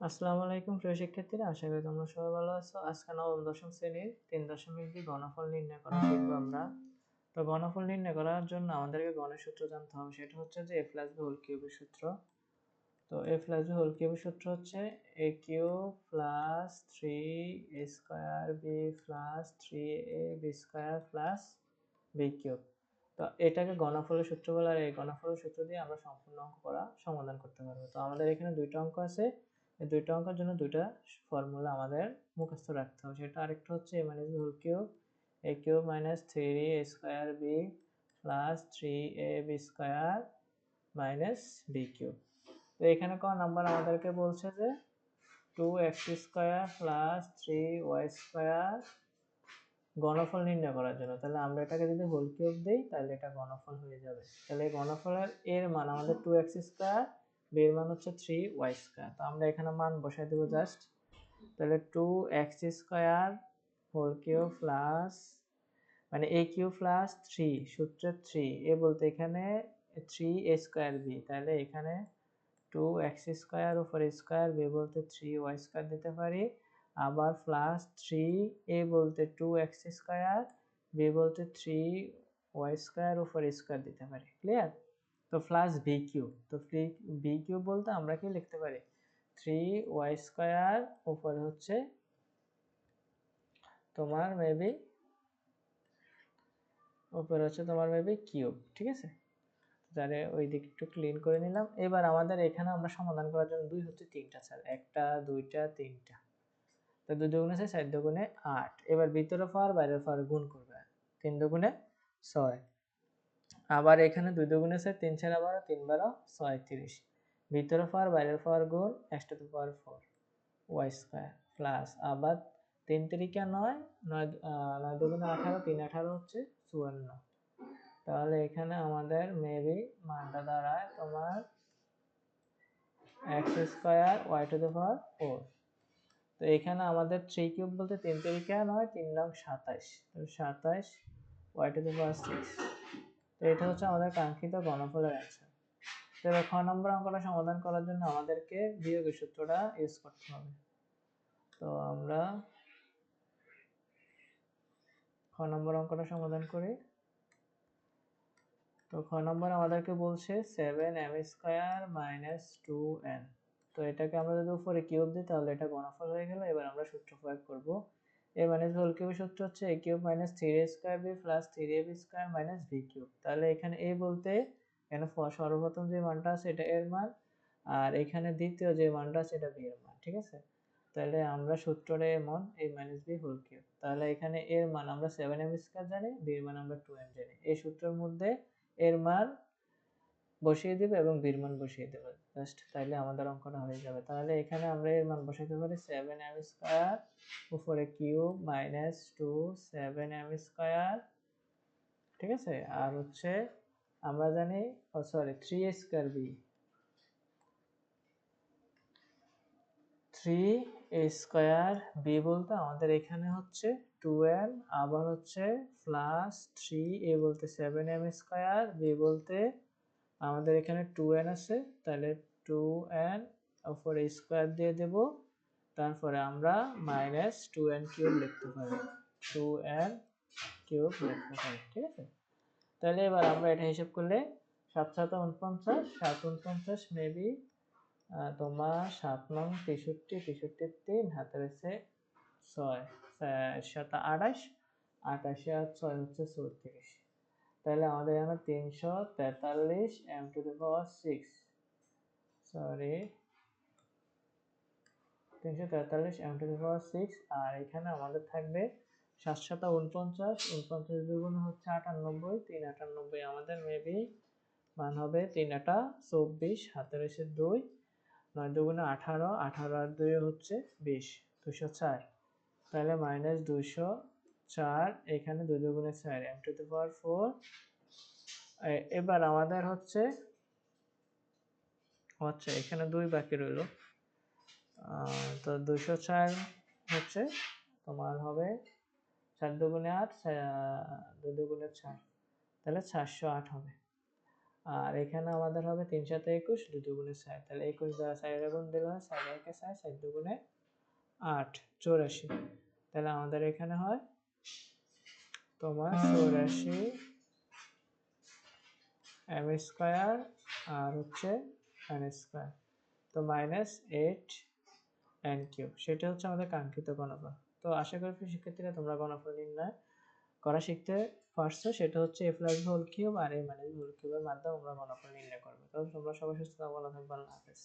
আসসালামু আলাইকুম, প্রিয় শিক্ষার্থীরা। আশা করি তোমরা সবাই ভালো আছো। আজকে নবম দশম শ্রেণির তিন দশমিক দুই ঘনফল নির্ণয় করা শিখব আমরা। তো ঘনফল নির্ণয় করার জন্য আমাদেরকে গণের সূত্র জানতে হবে। সেটা হচ্ছে যে এ প্লাস বি হোল কিউবের সূত্র। তো এ প্লাস বি হোল কিউবের সূত্র হচ্ছে A cube plus three A square B plus three A B square plus B cube. তো এটাকে গণফলের সূত্র বলে, আর এই গণফলের সূত্র দিয়ে আমরা সম্পূর্ণ অঙ্ক করা সমাধান করতে পারব। তো আমাদের এখানে দুইটা অঙ্ক আছে। এই দুইটা অঙ্কের জন্য দুইটা ফর্মুলা আমাদের মুখস্থ রাখতে হবে। সেটা আরেকটা হচ্ছে A minus whole cube A cube minus three A square B plus three A B square minus B cube তো এখানে ক নাম্বার আমাদেরকে বলছে যে two X square plus three Y square গণফল নির্ণয় করার জন্য। তাহলে আমরা এটাকে যদি হোল কিউব দিই, তাহলে এটা গণফল হয়ে যাবে। তাহলে গণফলের এর মান আমাদের টু এক্স স্কোয়ার বের মান হচ্ছে থ্রি ওয়াই স্কোয়ার তো আমরা এখানে মান বসাই দেবো জাস্ট তাহলে two x square whole cube plus মানে এ কিউ প্লাস থ্রি সূত্রের থ্রি এ বলতে এখানে থ্রি এ স্কোয়ার বি তাহলে এখানে টু এক্স স্কোয়ার উপর স্কোয়ার বি বলতে থ্রি ওয়াই স্কোয়ার দিতে পারি। আবার প্লাস থ্রি এ বলতে টু এক্স স্কোয়ার বি বলতে থ্রি ওয়াই স্কোয়ার উপর স্কোয়ার দিতে পারি। ক্লিয়ার তো প্লাস বি কিউব, তো বি কিউব বলতে আমরা কি লিখতে পারি? থ্রি ওয়াই স্কোয়ার উপরে হচ্ছে তোমার মেবি উপরে হচ্ছে তোমার মেবি কিউব, ঠিক আছে? তাহলে ওই দিক একটু ক্লিন করে নিলাম। এবার আমাদের এখানে আমরা সমাধান করার জন্য দুই হচ্ছে তিনটা স্যার একটা, দুইটা, তিনটা। তো দুই দুগুণে আছে চার দুগুণে আট। এবার ভিতরে ফার বাইরের ফার গুণ করবে, তিন দুগুণে ছয়। আবার এখানে দুই দুগুণে আছে তিন চার আবার তিন বারো ছয়ত্রিশ ভিতরে পাওয়ার, বাইরের পাওয়ার গুণ extra two power four, y square plus আবার তিন তিরিকা নয় নয় নয় দুগুণে আঠারো, তিন আঠারো হচ্ছে চুয়ান্ন। তাহলে এখানে আমাদের মেবি মানটা দাঁড়ায় তোমার x square, y to the power four. তো এখানে আমাদের থ্রি কিউব বলতে তিন তিরিকা নয়, তিন নং সাতাইশ। সাতাইশ, y to the power six. তো এটা হচ্ছে আমাদের কাঙ্ক্ষিত ঘনফলের অ্যান্সার তো এবার খ নম্বর অঙ্কটা সমাধান করার জন্য আমাদেরকে বিয়োগের সূত্রটা ইউজ করতে হবে। তো আমরা খ নম্বর অঙ্কটা সমাধান করি। তো খ নম্বর আমাদেরকে বলছে seven m square minus two n তো এটাকে আমরা যদি উপরে কিউব দিই, তাহলে এটা ঘনফল হয়ে গেল। এবার আমরা সূত্র প্রয়োগ করব। এ মাইনাস হোল কিউব সূত্র হচ্ছে a cube minus three a square b plus three a b square minus b cube. তাহলে এখানে এ বলতে এখানে সর্বপ্রথম যে মানটা আছে এটা এর মান, আর এখানে দ্বিতীয় যে মানটা আছে এটা বি এর মান, ঠিক আছে? তাহলে আমরা সূত্রটা এমন a minus b whole cube. তাহলে এখানে এর মান আমরা সেভেন এম স্কোয়ার জানি বি এর মান আমরা টু এম জানি। এই সূত্রের মধ্যে এর মান বসিয়ে দেবে এবং বির মান বসিয়ে দেবে। জাস্ট তাইলে আমাদের অঙ্কটা হয়ে যাবে। তাহলে এখানে আমরা এর মান বসাইতে পারি সেভেন এম স্কোয়ার উপরে cube minus two seven m square ঠিক আছে? আর হচ্ছে আমরা জানি, ও sorry three square b three square b বলতে আমাদের এখানে হচ্ছে টু এম আবার হচ্ছে প্লাস থ্রি এ বলতে সেভেন এম স্কোয়ার বি বলতে আমাদের এখানে টু এন আছে, তাহলে টু এন ওপর স্কোয়ার দিয়ে দেব, তারপরে আমরা মাইনাস টু এন কিউব লিখতে পারি টু এন কিউব লিখতে পারি, ঠিক আছে? তাহলে এবার আমরা এটা হিসাব করলে সাত সাত উনপঞ্চাশ সাত উনপঞ্চাশ মেবি তোমার সাত নং তেষট্টি তেষট্টি তিন হাতে রয়েছে ছয় সাত আঠাশ আঠাশে আর ছয় হচ্ছে চৌত্রিশ। তাহলে আমাদের এখানে তিনশো তেতাল্লিশ m to the power six sorry তিনশো তেতাল্লিশ m to the power six আর এখানে আমাদের থাকবে সাতশত উনপঞ্চাশ। উনপঞ্চাশ দুগুণ হচ্ছে আটানব্বই, তিন আটানব্বই আমাদের মেবি মান হবে তিন আটা চব্বিশ এসে দুই। নয় দুগুণে আঠারো আঠারো আর দুই হচ্ছে বিশ, দুশো চার। তাহলে মাইনাস দুশো চার, এখানে দুই দুগুণে চার m to the power four এবার আমাদের হচ্ছে আচ্ছা এখানে দুই বাকি রইল। তো দুশো চার হচ্ছে, তোমার হবে চার দুগুণে আট দুই দুগুণে চার। তাহলে চারশো আট হবে। আর এখানে আমাদের হবে তিন সাথে একুশ, দুই দুগুণে ছয় তাহলে একুশ দ্বারা চার গুণ দিলে হয় চার একে ছয় চার দুগুণে আট, চৌরাশি। তাহলে আমাদের এখানে হয় তোমার চৌরাশি এম স্কোয়ার আর হচ্ছে এন স্কোয়ার তো মাইনাস এইট এন কিউব সেটা হচ্ছে আমাদের কাঙ্ক্ষিত গণফল। তো আশা করি শিক্ষার্থীরা তোমরা গণফল নির্ণয় করা শিখতে পারছ। সেটা হচ্ছে এ প্লাস হোল কিউব আর এ মাইনাস হোল কিউবের মাধ্যমে আমরা গণফল নির্ণয় করব। তো তোমরা সবাই সুস্থ ভালো থাকবে আল্লাহ হাফেজ।